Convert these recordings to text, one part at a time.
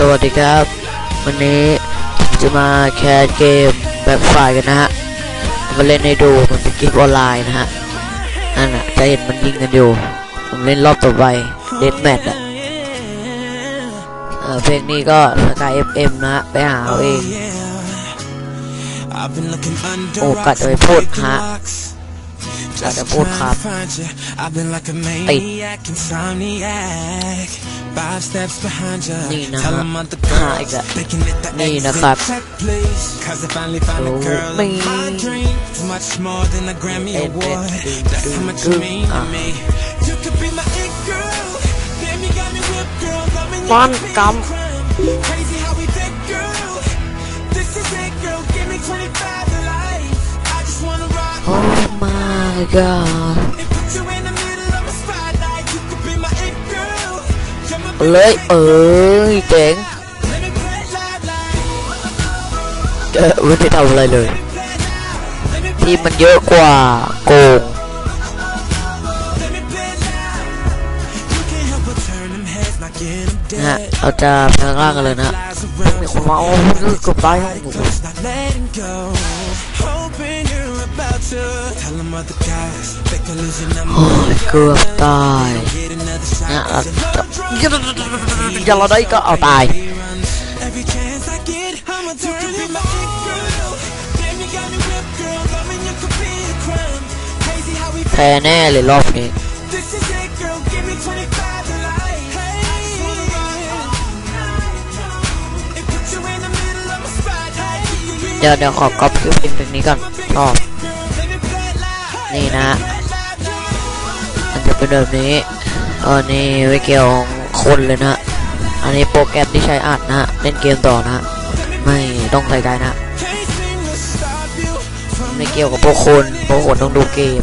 สวัสดีครับ วันนี้ผมจะมาแคสเกมแบบฝ่ายกันนะฮะมาเล่นให้ดูมันเป็นเกมออนไลน์นะฮะนั่นน่ะจะเห็นมันยิงกันอยู่ ผมเล่นรอบต่อไปเดนแมทอะเออเพลงนี้ก็สกายเอฟเอ็มนะฮะไปหาเอาเองโอ้กัดจะไปพูดฮะ กัดจะพูดครับติดนี่นะฮะหาอีกแล้วนี่นะครับโอ้ไม่เอ็นเอ็นดึงดึงดึงอะป้อนกำโอ้ my god เลยเอ้ยเจ๋งเออไม่ได้ทำอะไรเลย ทีมมันเยอะกว่าโกงนะฮะเราจะแพลงร่างกันเลยนะมีคนมาโอ้ยเกือบตายแล้ว โอ้ยเกือบตายนะเราจะอย่าเราได้ก็เอาตายแพ้แน่เลยรอบนี้เดี๋ยวเดี๋ยวขอก๊อปคิวเพลงเพลงนี้ก่อนชอบ นี่นะ มันจะเป็นแบบนี้ออนี่ไม่เกี่ยวคนเลยนะ อันนี้โปรแกรมที่ใช้อัดนะฮะเล่นเกมต่อนะ ไม่ต้องใส่ใจนะไม่เกี่ยวกับพวกคนพวกคนต้องดูเกม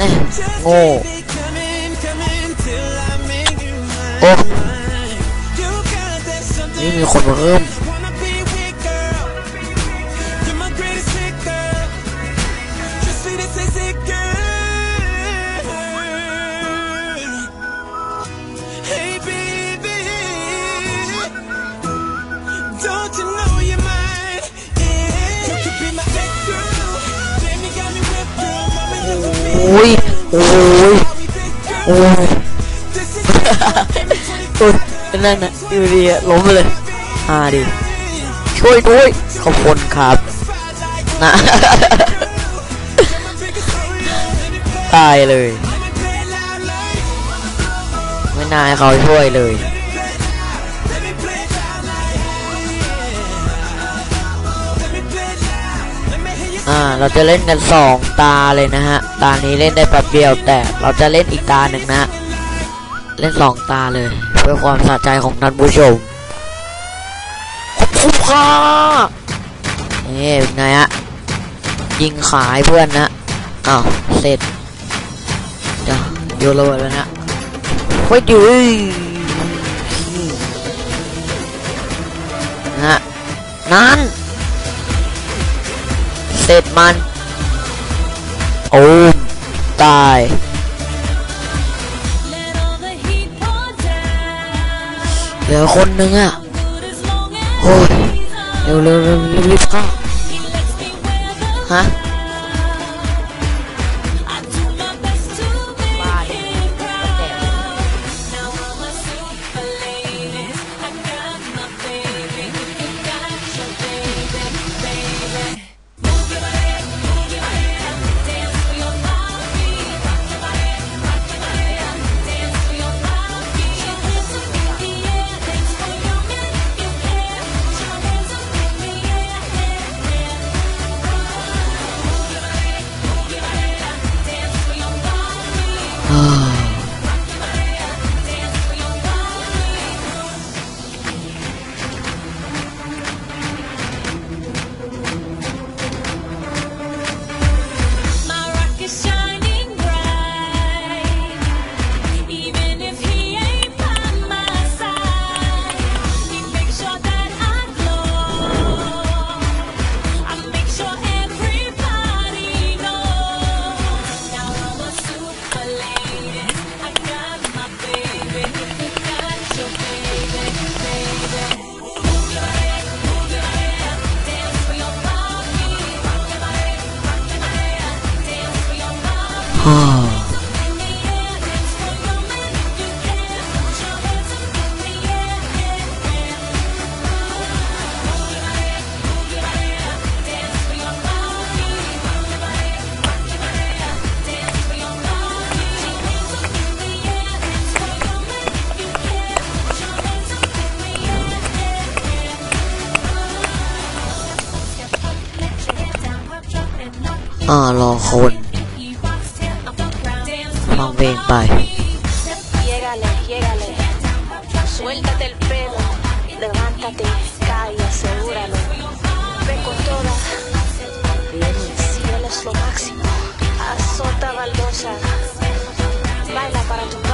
นี่โง่โอ้นี่มีคนมาเพิ่ม โอ้ย โอ้ย โอ้ย this is โอ้ยนั่นน่ะอยู่ดีอะล้มไปเลยอ่าดิช่วยด้วยขอบคุณครับนะตายเลย ไม่น่าให้เขาช่วยเลย อ่าเราจะเล่นกันสองตาเลยนะฮะ ตานี้เล่นได้แป๊บเดียวแต่เราจะเล่นอีกตาหนึ่งนะ เล่นสองตาเลย เพื่อความสะใจของท่านผู้ชมขอบคุณค่ะนี่เป็นไงฮะยิงขายเพื่อนนะอ้าวเสร็จเดี๋ยวโยนระเบิดแล้วนะไว้ดินะฮะนั่น ร็จมัน โอ้มตายเหลือคนหนึ่งอะโอ้ยเร็วเร็วเร็วรีบรีบเข้าฮะ อ่า Suéltate el pelo. Levántate, asegúralo. Ve con toda. Bien, es lo máximo. Azota baldosa. Baila para tu